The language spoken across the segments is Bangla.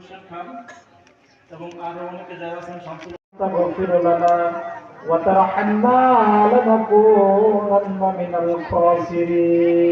মুর্শিদ খান এবং আরো অনেকে যারা আছেন শামসুল تغفر لنا وترحمنا لنكونن من الخاسرين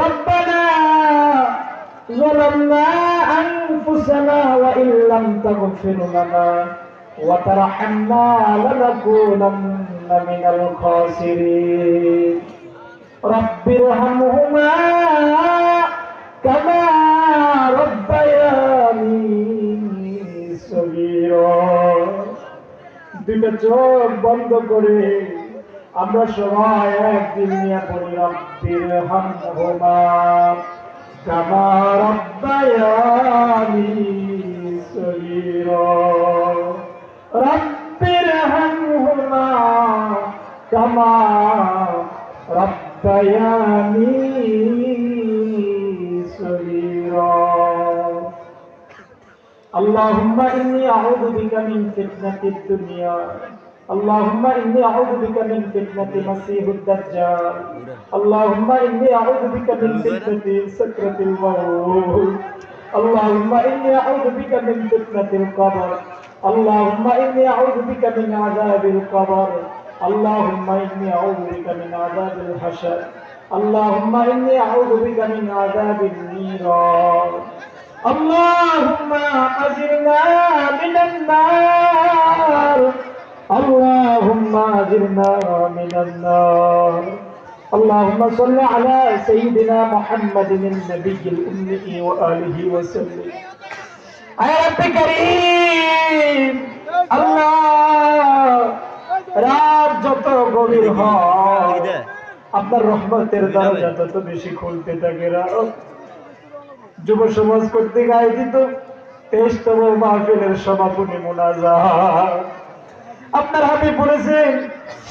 ربنا ظلمنا أنفسنا وإن لم تغفر لنا وترحمنا لنكونن من الخاسرين رب ارحمهما চোখ বন্ধ করে আমরা সবাই একদিন নিয়ে পড়ি রব্বির হামহুমা। কামা রব্বায়ানি সগীরা। রব্বির হামহুমা, কামা রব্বায়ানি সগীরা। اللهم إني أعوذ بك من فتنة الدنيا. اللهم إني أعوذ بك من فتنة مسيح الدجال. اللهم إني أعوذ بك من فتنة سكرة الموت. اللهم إني أعوذ بك من فتنة القبر. اللهم إني أعوذ بك من عذاب القبر. اللهم إني أعوذ بك من عذاب الحشر. اللهم إني أعوذ بك من عذاب النيران. اللهم أجرنا من النار اللهم أجرنا من النار اللهم صل على سيدنا محمد النبي الأمي وآله وسلم يا رب كريم الله রাত যত গভীর হয় আপনার রহমতের দরজা তত বেশি খুলতে থাকে রাত যুব সমাজ কর্তৃক আয়োজিত তেইশতম মাহফিলের সমাপনী মোনাজাত। আপনার হাতে বলেছেন,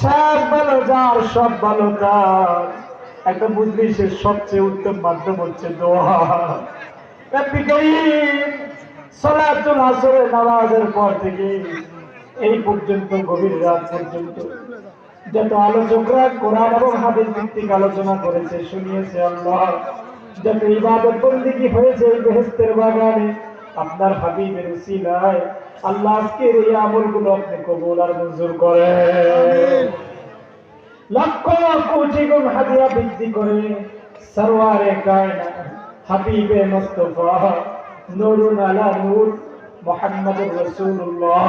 সব ভালো, যার সব ভালো, তার। একটা সে সবচেয়ে উত্তম মাধ্যম হচ্ছে দোয়া। সালাতুল আসরের নামাজের পর থেকে এই পর্যন্ত, গভীর রাত পর্যন্ত যত আলোচকরা, কোরআন এবং হাদিস ভিত্তিক আলোচনা করেছে, শুনিয়েছে আল্লাহ। যত ইবাদত বন্দিগি হয়েছে এই বেহেস্তের বাগানে? আপনার হাবিবের উসিলায় আল্লাহ আজকের এই আমলগুলো আপনি কবুল আর মঞ্জুর করেন। লক্ষ কোটি গুণ হাদিয়া বৃদ্ধি করে সরওয়ারে কায়না হাবিবে মুস্তাফা নূরুন আলা নূর মুহাম্মদুর রাসূলুল্লাহ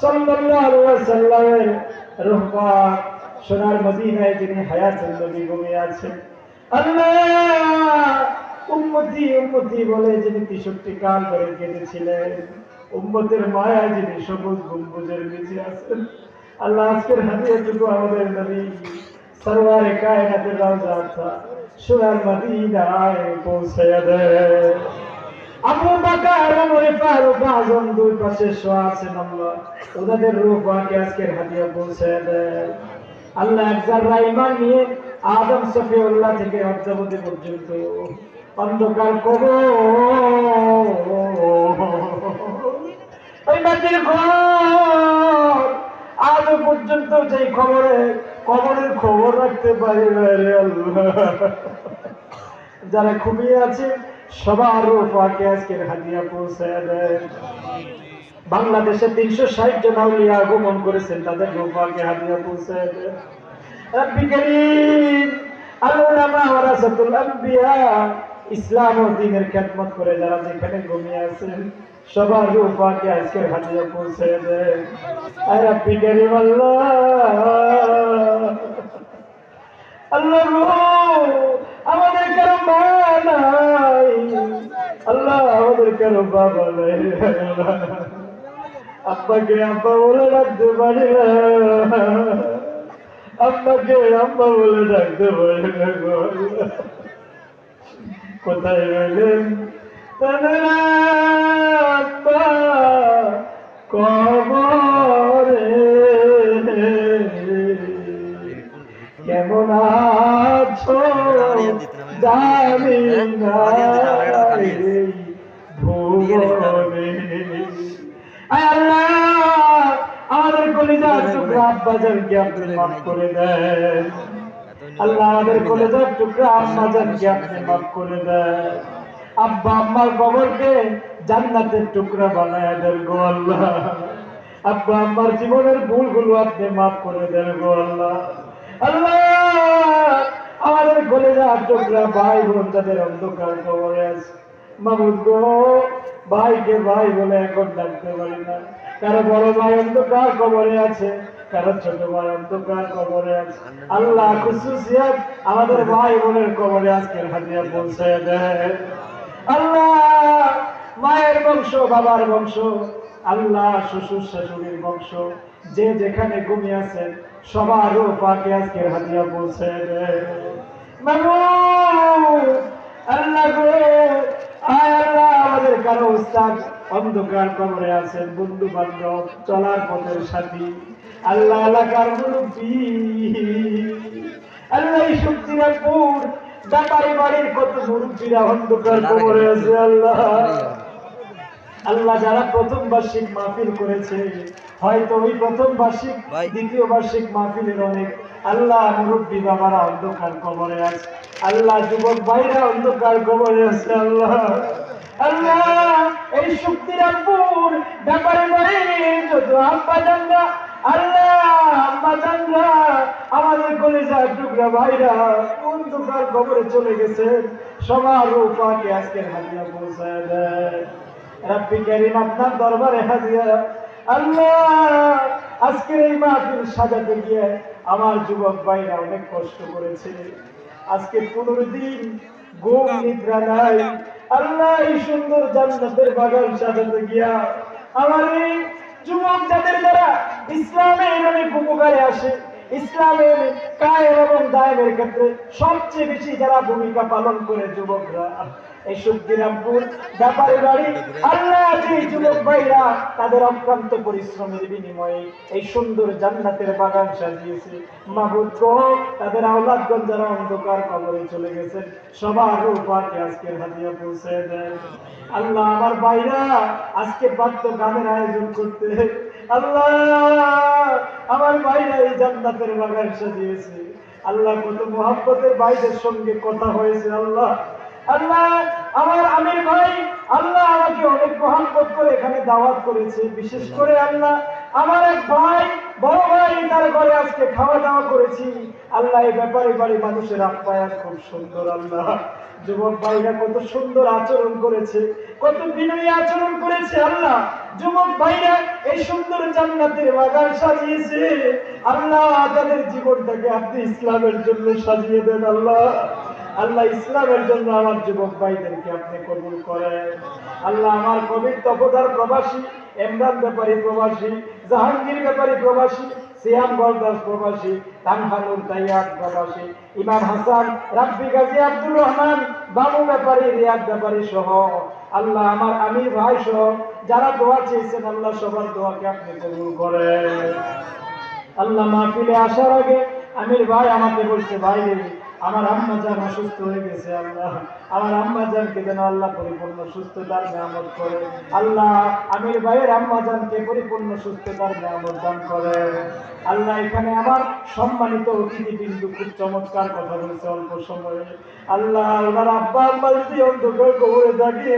সাল্লাল্লাহু আলাইহি ওয়াসাল্লামের রূহবা সোনার মদিনায় যিনি হায়াতুল নবী ঘুমিয়ে আছেন। আল্লাহ! উম্মতি উম্মতি বলে যিনি তেষট্টি কাল ধরে উম্মতের মায়া যিনি সবুজ নিচে আছেন। আল্লাহ, আজকের আমাদের কায়নাতের রাজা সোনার পৌঁছাইয়া দেয় আবু ওমরে ফারুক, আজম দুই পাশে শোয়া আছেন আল্লাহ ওনাদের রূপ আজকের হাদিয়া পৌঁছাইয়া দেয় আল্লাহ এক জাররা ঈমান নিয়ে আদম সফিউল্লাহ থেকে অদ্যাবধি পর্যন্ত। অন্ধকার কবর। ওই মাটির ঘর। আজও পর্যন্ত সেই খবরে, কবরের খবর রাখতে পারি যারা খুবই আছে, সবার রূপাকে আজকের হাদিয়া পৌঁছায় দেয়। বাংলাদেশে তিনশো ষাট জন আউলিয়া আগমন করেছেন, তাদের রূপাকে হাদিয়া আম্বিয়া ইসলাম ও খেদমত করে যারা যেখানে ঘুমিয়ে আছেন, সবার রূপাকে আজকের পৌঁছায় দেয় আর করিম আল্লাহ। আমাদের কারও মা নাই। আল্লাহ আমাদের বাবা নাই। আব্বাকে আব্বা বলে ডাকতে পারি না আব্বাকে আব্বা বলে ডাকতে পারি না কোথায় গেলেন কবরে কেমন আছো জানি না এই ভুবনে। আয় আল্লাহ, কলিজার টুকরা আব্বাজানকে আপনি মাফ করে দেন আল্লাহ আমাদের কলেজার টুকরা আম্মাজানকে আপনি মাফ করে দেন আব্বা আম্মার কবরকে জান্নাতের টুকরা বানায় দেন গো আল্লাহ। আব্বা আম্মার জীবনের ভুলগুলো আপনি মাফ করে দেন গো আল্লাহ। আল্লাহ আমাদের কলেজা টুকরা ভাই বোন যাদের অন্ধকার কবরে আছে। মামুদ গো ভাইকে ভাই বলে এখন ডাকতে পারি না। কারও বড় ভাই অন্ধকার কবরে আছে কারও ছোট ভাই অন্ধকার কবরে আছে। আল্লাহ খুশুসিয়াত আমাদের ভাই বোনের কবরে আজকের পৌঁছায় দেয়। আল্লাহ মায়ের বংশ, বাবার বংশ, আল্লাহ শ্বশুর শাশুড়ির বংশ, যে যেখানে ঘুমিয়ে আছেন সবারও পাকে আজকের পৌঁছে দেয়। আল্লাহ গো, আয় আল্লাহ আমাদের কারও উস্তাদ অন্ধকার কবরে আছেন বন্ধু বান্ধব চলার পথের সাথী। আল্লাহ এলাকার মুরব্বী। আল্লাহ এই শক্তিরামপুর ব্যাপারী বাড়ির কত মুরব্বীরা অন্ধকার কবরে আছে আল্লাহ। আল্লাহ যারা প্রথম বার্ষিক মাহফিল করেছে হয়তো ওই প্রথম বার্ষিক দ্বিতীয় বার্ষিক মাহফিলের অনেক আল্লাহ মুরব্বী বাবারা অন্ধকার কবরে আছে। আল্লাহ যুবক ভাইরা অন্ধকার কবরে আছে আল্লাহ। আল্লাহ! এই শক্তিরামপুর ব্যাপারে বাড়ির যত আব্বা কবরে চলে আজকের আল্লাহ, আজকের এই মাহফিল সাজাতে গিয়ে আমার যুবক ভাইরা অনেক কষ্ট করেছে। আজকে পনেরো দিন ঘুম নিদ্রা নাই। আল্লাহ এই সুন্দর জান্নাতের বাগান সাজাতে গিয়া আমার এই যুবক যাদের দ্বারা ইসলামে অনেক উপকারে আসে। ইসলামের কায়েম এবং দায়েমের ক্ষেত্রে সবচেয়ে বেশি যারা ভূমিকা পালন করে যুবকরা, এই আল্লাহ সুন্দর বাগান সাজিয়েছে। তাদের যারা অন্ধকার কবরে চলে গেছেন, সবার উপাকে আজকের হাতিয়া পৌঁছে দেয় আল্লাহ আমার ভাইরা, আজকে পাত্র গানের আয়োজন করতে আল্লাহ, আমার ভাইরা এই জান্নাতের আল্লাহ, কত মোহাম্মতের ভাইদের সঙ্গে কথা হয়েছে, আল্লাহ। আল্লাহ, আমার আমির ভাই, আল্লাহ আমাকে অনেক মহাম্মত করে এখানে দাওয়াত করেছে। বিশেষ করে আল্লাহ, আমার এক ভাই, বড় ভাই, তার আজকে খাওয়া দাওয়া করেছি। আল্লাহ এই ব্যাপারে বাড়ি মানুষের আপ্যায়ন খুব সুন্দর আল্লাহ। যুবক ভাইরা কত সুন্দর আচরণ করেছে, কত বিনয়ী আচরণ করেছে আল্লাহ। যুবক ভাইরা এই সুন্দর জান্নাতের বাগান সাজিয়েছে। আল্লাহ তাদের জীবনটাকে আপনি ইসলামের জন্য সাজিয়ে দেন আল্লাহ। আল্লাহ ইসলামের জন্য আমার যুবক ভাইদেরকে আপনি কবুল করেন। আল্লাহ আমার কবির তপদার প্রবাসী এমরান ব্যাপারী প্রবাসী, জাহাঙ্গীর ব্যাপারী প্রবাসী সিয়াম বরদাস প্রবাসী, তানহানুর তাইয়াদ প্রবাসী। ইমাম হাসান, রাব্বি গাজী আব্দুর রহমান, বাবু ব্যাপারী, রিয়াদ ব্যাপারী সহ। আল্লাহ আমার আমির ভাই সহ, যারা দোয়া চেয়েছেন, আল্লাহ সবার দোয়াকে আপনি কবুল করেন। আল্লাহ মাহফিলে আসার আগে আমির ভাই আমাকে বলছে, ভাই আমার আম্মা জান অসুস্থ হয়ে গেছে, আল্লাহ। আমার আম্মা জানকে যেন আল্লাহ পরিপূর্ণ সুস্থতার নিয়ামত করে। আল্লাহ, আমির ভাইয়ের আম্মা জানকে পরিপূর্ণ সুস্থতার নিয়ামত দান করে। আল্লাহ, এখানে আমার সম্মানিত অতিথি বিন্দু খুব চমৎকার কথা বলছে অল্প সময়ে। আল্লাহ ওনার আব্বা, আম্মা যদি অন্ধকার কবরে থাকে,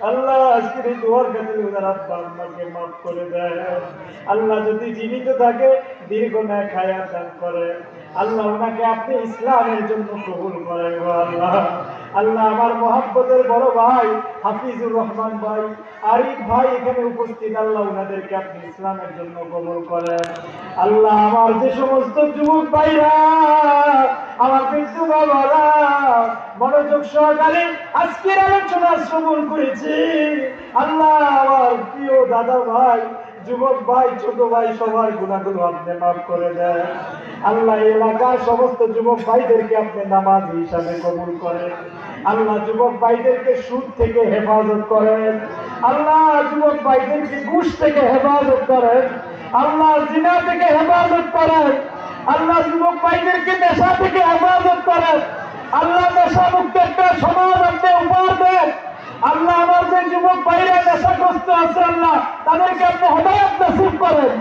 আল্লাহ, আজকের এই দোয়ার কাছে ওনার আব্বা আম্মাকে মাফ করে দেয়। আল্লাহ যদি জীবিত থাকে, দীর্ঘ ন্যায় খায়া দান করে। আল্লাহ ওনাকে আপনি ইসলামের জন্য কবুল করেন আল্লাহ। আল্লাহ আমার মহাব্বতের বড় ভাই, হাফিজুর রহমান ভাই, আরিফ ভাই এখানে উপস্থিত, আল্লাহ ওনাদেরকে আপনি ইসলামের জন্য কবুল করেন। আল্লাহ আমার যে সমস্ত যুবক ভাইরা আমার বৃদ্ধ বাবারা মনোযোগ সহকারে আজকের আলোচনা শ্রবণ করেছে। আল্লাহ, আমার প্রিয় দাদা ভাই, যুবক ভাই, ছোট ভাই, সবার গুণাগুলো আপনি মাফ করে দেন। আল্লাহ এলাকার সমস্ত যুবক ভাইদেরকে আপনি নামাজ হিসাবে কবুল করেন। আল্লাহ যুবক ভাইদেরকে সুদ থেকে হেফাজত করেন। আল্লাহ যুবক ভাইদেরকে ঘুষ থেকে হেফাজত করেন। আল্লাহ জিনা থেকে হেফাজত করেন। আল্লাহ যুবক ভাইদেরকে নেশা থেকে হেফাজত করেন। আল্লাহ নেশা মুক্ত একটা সমাজ আপনি উপহার দেন। আল্লাহ আমার যে যুবক ভাইরা নেশাগ্রস্ত আছে আল্লাহ, তাদেরকে আপনি হদায়ত নসিব করেন।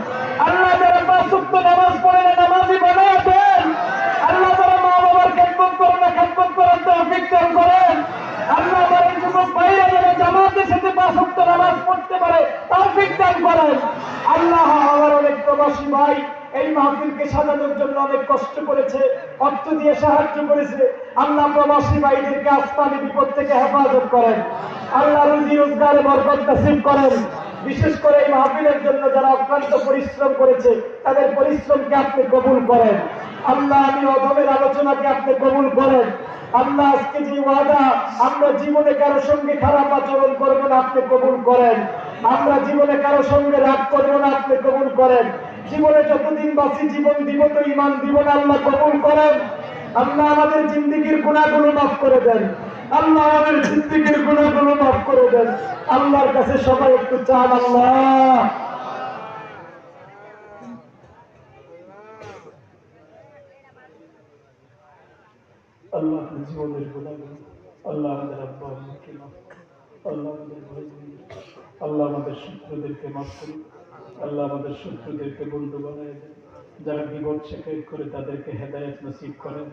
আল্লাহ যারা পাঁচ সুক্ত নামাজ পড়ে না নামাজি বানায় দেন। আল্লাহ যারা মা বাবার খেদমত করে না, খেদমত করার তৌফিক দান করেন। আল্লাহ এই যুবক ভাইরা যেন জামাতের সাথে পাঁচ নামাজ পড়তে পারে, তৌফিক দান করেন। আল্লাহ আমার অনেক প্রবাসী ভাই এই মাহফিলকে সাজানোর জন্য অনেক কষ্ট করেছে, অর্থ দিয়ে সাহায্য করেছে। আল্লাহ প্রবাসী ভাইদেরকে আসমানি বিপদ থেকে হেফাজত করেন। আল্লাহ রুজি রোজগারে বরকত নসিব করেন। বিশেষ করে এই মাহফিলের জন্য যারা অক্লান্ত পরিশ্রম করেছে, তাদের পরিশ্রমকে আপনি কবুল করেন। আল্লাহ, আমি অধমের আলোচনাকে আপনি কবুল করেন। আল্লাহ, আজকে যে ওয়াদা, আমরা জীবনে কারও সঙ্গে খারাপ আচরণ করব না, আপনি কবুল করেন। আমরা জীবনে কারও সঙ্গে রাগ করব না, আপনি কবুল করেন। জীবনে যতদিন বাঁচি, জীবন দিব তো ইমান দিব না, আল্লাহ কবুল করেন। আল্লাহ আমাদের জিন্দিগির গুণাগুলো মাফ করে দেন। আল্লাহ আমাদের জিন্দিগির গুণাগুলো মাফ করে দেন। আল্লাহর কাছে সবাই একটু চান, আল্লাহ। আল্লাহ জীবনের গুণাগুলো আল্লাহ আমাদের আব্বা। আল্লাহ আমাদের ভাই আল্লাহ আমাদের শত্রুদেরকে মাফ করুন আল্লাহ আমাদের শত্রুদেরকে বন্ধু বানায় দেন। যারা বিপদ শেখায় করে তাদেরকে হেদায়ত নসিব করেন।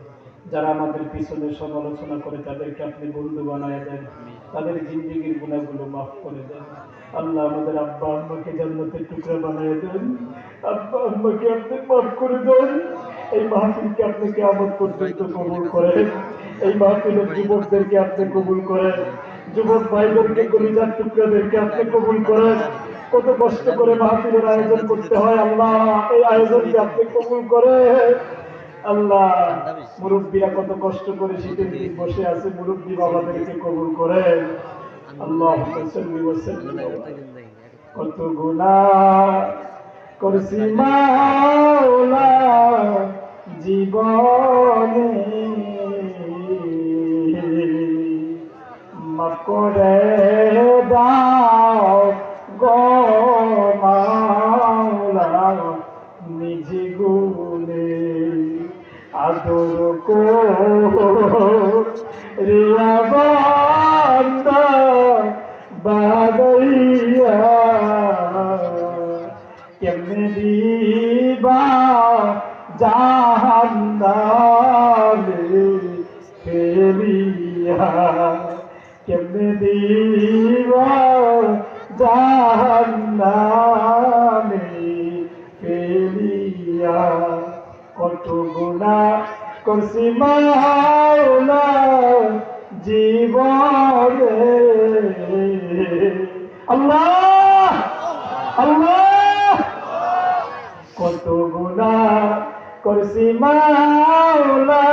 যারা আমাদের পিছনে সমালোচনা করে তাদেরকে আপনি বন্ধু বানায় দেন। তাদের জিন্দিগির গুণাগুলো মাফ করে দেন। আল্লাহ আমাদের আব্বা আম্মাকে জান্নাতের টুকরা বানায় দেন। আব্বা আম্মাকে আপনি মাফ করে দেন। এই মাহফিলকে আপনি কেমন পর্যন্ত কবুল করেন। এই মাহফিলের যুবকদেরকে আপনি কবুল করেন। যুবক ভাইদেরকে কলিজার টুকরাদেরকে আপনি কবুল করেন। কত কষ্ট করে মাহফিলের আয়োজন করতে হয় আল্লাহ, এই আয়োজনকে আপনি কবুল করেন। আল্লাহ, মুরব্বীরা কত কষ্ট করে শীতের দিন বসে আছে, মুরব্বী বাবাদেরকে কবুল করেন। আল্লাহ কত গুণা করছি মাওলা জীবনে। মাফ করে। আদর রিয়া বাদাইয়া কেমনে দিবা জাহান্নামে ফেলিয়া করছি মাওলা জীবনে আল্লাহ আল্লাহ কত গুণা করছি মাওলা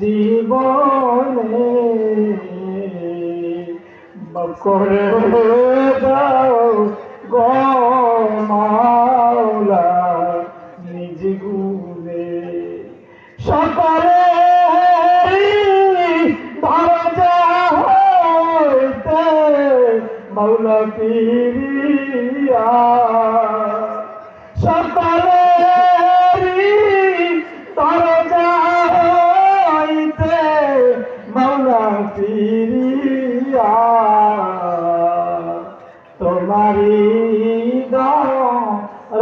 জীবনে করে দাও গো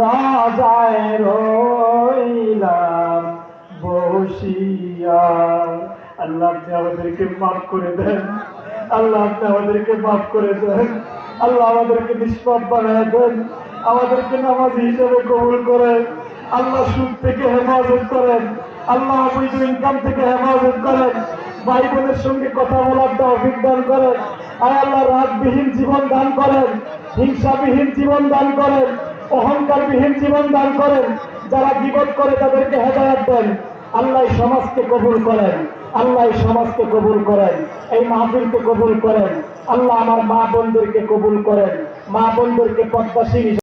রাজায় রইলাম বসিয়া। আল্লাহ আপনি আমাদেরকে মাফ করে দেন, আল্লাহ আপনি আমাদেরকে মাফ করে দেন। আল্লাহ আমাদেরকে নিষ্পাপ বানায় দেন, আমাদেরকে নামাজি হিসেবে কবুল করেন। আল্লাহ সুদ থেকে হেফাজত করেন, আল্লাহ অবৈধ ইনকাম থেকে হেফাজত করেন। ভাই বোনের সঙ্গে কথা বলার তৌফিক দান করেন। আর আল্লাহ রাতবিহীন জীবন দান করেন, হিংসাবিহীন জীবন দান করেন, অহংকারবিহীন জীবন দান করেন। যারা বিপদ করে তাদেরকে হেদায়ত দেন। আল্লাহ সমাজকে কবুল করেন, আল্লাহ সমাজকে কবুল করেন। এই মাহফিলকে কবুল করেন। আল্লাহ আমার মা বোনদেরকে কবুল করেন। মা বোনদেরকে পদ্মাশীল